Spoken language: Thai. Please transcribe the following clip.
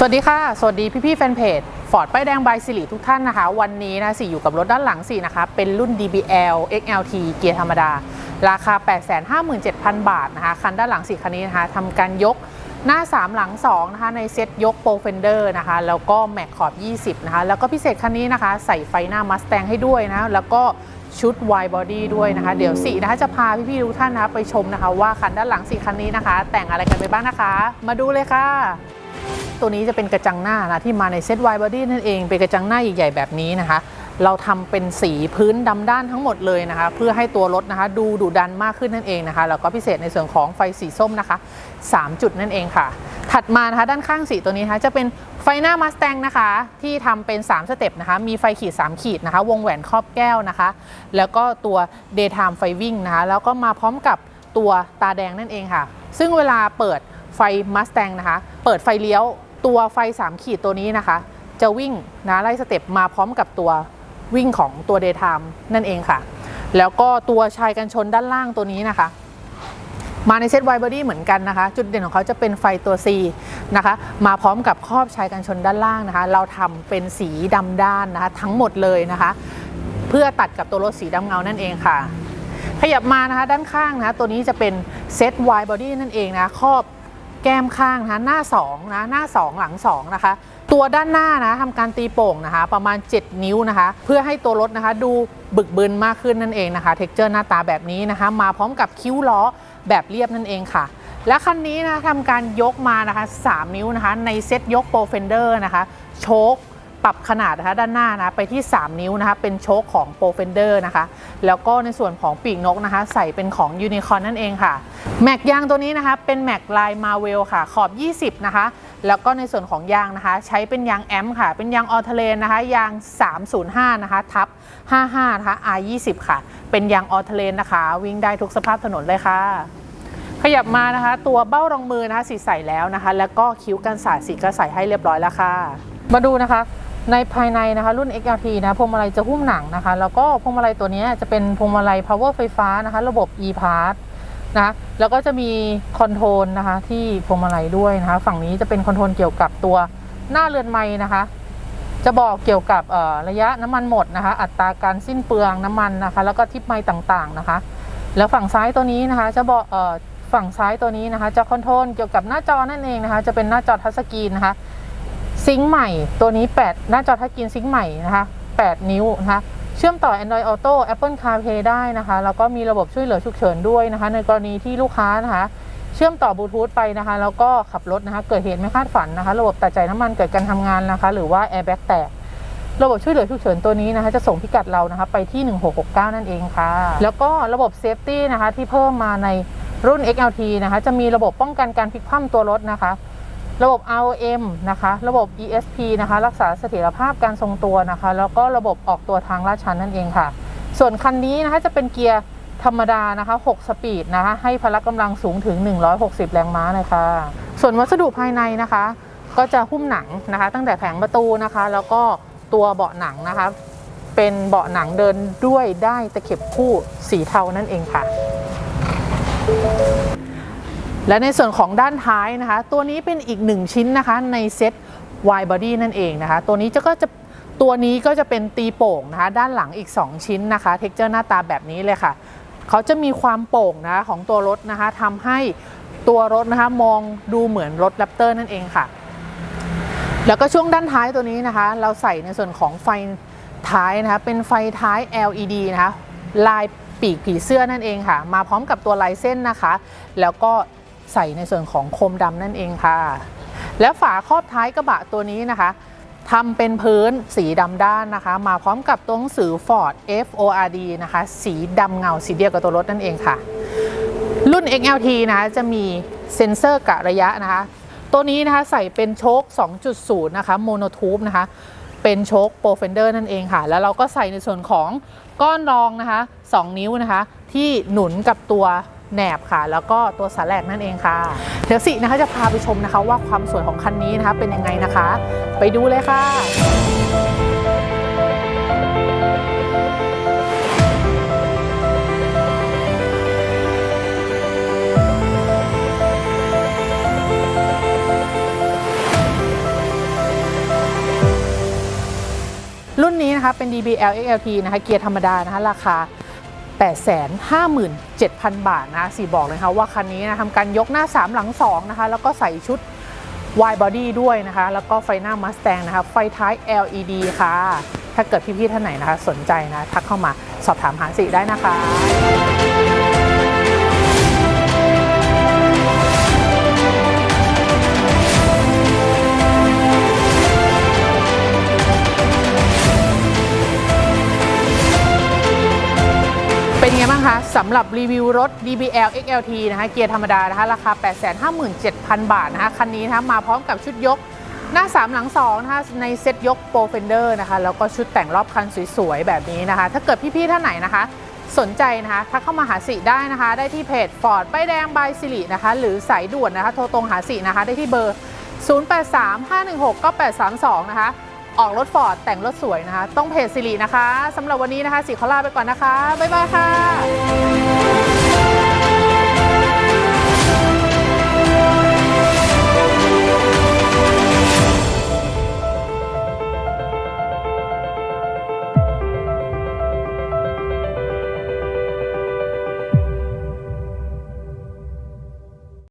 สวัสดีค่ะ สวัสดีพี่พี่ๆแฟนเพจฟอร์ดป้ายแดงบายสิริทุกท่านนะคะ วันนี้นะสิอยู่กับรถด้านหลังสินะคะเป็นรุ่น DBL XLT เกียร์ธรรมดา ราคา 857,000 บาทนะคะ คันด้านหลังสีคันนี้นะคะทำการยกหน้า 3 หลัง 2 นะคะ ในเซ็ตยกโปรเฟนเดอร์นะคะ แล้วก็แม็กขอบ 20 นะคะ แล้วก็พิเศษคันนี้นะคะ ใส่ไฟหน้ามัสแตงให้ด้วยนะ แล้วก็ชุด wide body ด้วยนะคะ เดี๋ยวสินะคะจะพาพี่ๆทุกท่านนะคะไปชมนะคะ ว่าคันด้านหลังสีคันนี้นะคะ แต่งอะไรกันไปบ้างนะคะ มาดูเลยค่ะ ตัวนี้จะเป็นกระจังหน้านะที่มาในเซตไวบอดี้นั่นเอง เป็นกระจังหน้าใหญ่ๆแบบนี้นะคะ เราทำเป็นสีพื้นดำด้านทั้งหมดเลยนะคะ เพื่อให้ตัวรถนะคะ ดูดุดันมากขึ้นนั่นเองนะคะ แล้วก็พิเศษในส่วนของไฟสีส้มนะคะ 3 จุดนั่นเองค่ะ ถัดมานะคะด้านข้างสีตัวนี้นะคะจะเป็นไฟหน้ามาส t ตงนะคะที่ทำเป็น 3 สเต็ปนะคะ มีไฟขีด 3 ขีดนะคะ วงแหวนครอบแก้วนะคะ แล้วก็ตัว daytime ไฟวิ่งนะคะแล้วก็มาพร้อมกับตัวตาแดงนั่นเองค่ะ ซึ่งเวลาเปิดไฟ Mustang นะคะ เปิดไฟเลี้ยว ตัวไฟ 3 ขีดตัวนี้นะคะ จะวิ่งนะไล่สเต็ปมาพร้อมกับตัววิ่งของตัว daytime นั่นเองค่ะ แล้วก็ตัวชายกันชนด้านล่างตัวนี้นะคะ มาในเซตไวบอดี้เหมือนกันนะคะ จุดเด่นของเขาจะเป็นไฟตัว C นะคะ มาพร้อมกับครอบชายกันชนด้านล่างนะคะ เราทำเป็นสีดำด้านนะคะ ทั้งหมดเลยนะคะ เพื่อตัดกับตัวรถสีดำเงานั่นเองค่ะ ขยับมานะคะด้านข้างนะคะ ตัวนี้จะเป็นเซตไวบอดี้นั่นเองนะครอบ แก้มข้างนะะหน้า2นะหน้า 2 หลัง 2 นะคะ ตัวด้านหน้านะทำการตีโป่งนะคะ ประมาณ 7 นิ้วนะคะ เพื่อให้ตัวรถนะคะ ดูบึกบึนมากขึ้นนั่นเองนะคะเท็กเจอร์หน้าตาแบบนี้นะคะ มาพร้อมกับคิ้วล้อแบบเรียบนั่นเองค่ะ และคันนี้นะคะทำการยกมานะคะ 3 นิ้วนะคะ ในเซ็ตยกโปรเฟนเดอร์นะคะ โชค รับขนาดนะคะด้านหน้านะไปที่ 3 นิ้วนะคะเป็นโชคของ p r o f e n d e r นะคะ แล้วก็ในส่วนของปีกนกนะคะ ใส่เป็นของ Unicorn นั่นเองค่ะแม็กยางตัวนี้นะคะเป็นแม็กลายมาเวลค่ะขอบ 20 นะคะแล้วก็ในส่วนของยางนะคะ ใช้เป็นยางแอมค่ะ เป็นยางออเทเลนนะคะ ยาง 305 นะคะ ทับ 55 นะคะ R20 ค่ะ เป็นยางออเทเลนนะคะ วิ่งได้ทุกสภาพถนนเลยค่ะ ขยับมานะคะ ตัวเบ้ารองมือนะคะ สีใสแล้วนะคะ แล้วก็คิ้วกันสาดสีก็ใส่ให้เรียบร้อยแล้วค่ะ มาดูนะคะในภายในนะคะรุ่น XLT นะพวงมาลัยจะหุ้มหนังนะคะ แล้วก็พวงมาลัยตัวนี้จะเป็นพวงมาลัย power ไฟฟ้านะคะ ระบบ e-pass นะแล้วก็จะมีคอนโทรลนะคะที่พวงมาลัยด้วยนะคะ ฝั่งนี้จะเป็นคอนโทรลเกี่ยวกับตัวหน้าเรือนไม้นะคะ จะบอกเกี่ยวกับระยะน้ำมันหมดนะคะ อัตราการสิ้นเปลืองน้ำมันนะคะ แล้วก็ทิปไม้ต่างๆนะคะ แล้วฝั่งซ้ายตัวนี้นะคะ จะบอกเอ่อฝั่งซ้ายตัวนี้นะคะ จะคอนโทรลเกี่ยวกับหน้าจอนั่นเองนะคะ จะเป็นหน้าจอทัชสกรีนนะคะ ซิงค์ใหม่ตัวนี้ 8 หน้าจอทัชสกรีนซิงค์ใหม่นะคะ 8 นิ้วนะคะเชื่อมต่อ Android Auto Apple CarPlay ได้นะคะ แล้วก็มีระบบช่วยเหลือฉุกเฉินด้วยนะคะ ในกรณีที่ลูกค้านะคะ เชื่อมต่อบลูทูธไปนะคะ แล้วก็ขับรถนะคะ เกิดเหตุไม่คาดฝันนะคะ ระบบตัดใจน้ำมันเกิดการทำงานนะคะ หรือว่า Airbag แตกระบบช่วยเหลือฉุกเฉินตัวนี้นะคะ จะส่งพิกัดเรานะคะ ไปที่ 1669 นั่นเองค่ะ แล้วก็ระบบเซฟตี้นะคะที่เพิ่มมาในรุ่น XLT นะคะ จะมีระบบป้องกันการพลิกคว่ำตัวรถนะคะ ระบบ ROM นะคะ ระบบ ESP นะคะ รักษาเสถียรภาพการทรงตัวนะคะ แล้วก็ระบบออกตัวทางลาดชันนั่นเองค่ะ ส่วนคันนี้นะคะจะเป็นเกียร์ธรรมดานะคะ 6 สปีดนะคะ ให้พละกำลังสูงถึง 160 แรงม้าเลยค่ะ ส่วนวัสดุภายในนะคะ ก็จะหุ้มหนังนะคะ ตั้งแต่แผงประตูนะคะ แล้วก็ตัวเบาะหนังนะคะ เป็นเบาะหนังเดินด้วยได้ตะเข็บคู่สีเทานั่นเองค่ะ และในส่วนของด้านท้ายนะคะ ตัวนี้เป็นอีกหนึ่งชิ้นนะคะในเซ็ต Y body นั่นเองนะคะ ตัวนี้จะก็จะตัวนี้ก็จะเป็นตีโป่งนะคะ ด้านหลังอีก 2 ชิ้นนะคะเท็กเจอร์หน้าตาแบบนี้เลยค่ะ เขาจะมีความโป่งนะคะของตัวรถนะคะทำให้ตัวรถนะคะมองดูเหมือนรถแรปเตอร์นั่นเองค่ะ แล้วก็ช่วงด้านท้ายตัวนี้นะคะ เราใส่ในส่วนของไฟท้ายนะคะ เป็นไฟท้าย LED นะคะ ลายปีกผีเสื้อนั่นเองค่ะ มาพร้อมกับตัวลายเส้นนะคะ แล้วก็ ใส่ในส่วนของโคมดำนั่นเองค่ะ แล้วฝาครอบท้ายกระบะตัวนี้นะคะทำเป็นพื้นสีดำด้านนะคะ มาพร้อมกับตัวหนังสือ Ford FORD นะคะ สีดำเงาสีเดียวกับตัวรถนั่นเองค่ะ รุ่น XLT นะคะจะมีเซ็นเซอร์กะระยะนะคะ ตัวนี้นะคะใส่เป็นโชค 2.0 นะคะโมโนทูบนะคะ เป็นโชคโปรเฟนเดอร์นั่นเองค่ะ แล้วเราก็ใส่ในส่วนของก้อนรองนะคะ 2 นิ้วนะคะ ที่หนุนกับตัว แหนบค่ะ แล้วก็ตัวสาแหลกนั่นเองค่ะ เดี๋ยวสินะคะจะพาไปชมนะคะว่าความสวยของคันนี้นะคะเป็นยังไงนะคะ ไปดูเลยค่ะรุ่นนี้นะคะเป็น DBL XLT นะคะ เกียร์ธรรมดานะคะ ราคา 857,000 บาทนะสีบอกเลยค่ะว่าคันนี้นะทำการยกหน้า 3 หลัง 2 นะคะ แล้วก็ใส่ชุด wide body ด้วยนะคะ แล้วก็ไฟหน้า Mustang นะคะ ไฟท้าย LED ค่ะ ถ้าเกิดพี่ๆท่านไหนนะคะ สนใจนะ ทักเข้ามาสอบถามหาสีได้นะคะ เป็นไงบ้างคะสำหรับรีวิวรถ DBL XLT นะคะเกียร์ธรรมดานะคะราคา 857,000 บาทนะคะคันนี้นะคะมาพร้อมกับชุดยกหน้า 3 หลัง2นะคะในเซ็ตยกโปรเฟนเดอร์นะคะแล้วก็ชุดแต่งรอบคันสวยๆ แบบนี้นะคะ ถ้าเกิดพี่ๆท่านไหนนะคะ สนใจนะคะทักเข้ามาหาสิได้นะคะ ได้ที่เพจ Ford ป้ายแดงบายสิรินะคะหรือสายด่วนนะคะโทรตรงหาสินะคะได้ที่เบอร์ 0835169832 นะคะ ออกรถฟอร์ดแต่งรถสวยนะคะ ต้องเพจสิรินะคะสำหรับวันนี้นะคะสีขอลาไปก่อนนะคะ บ๊ายบายค่ะ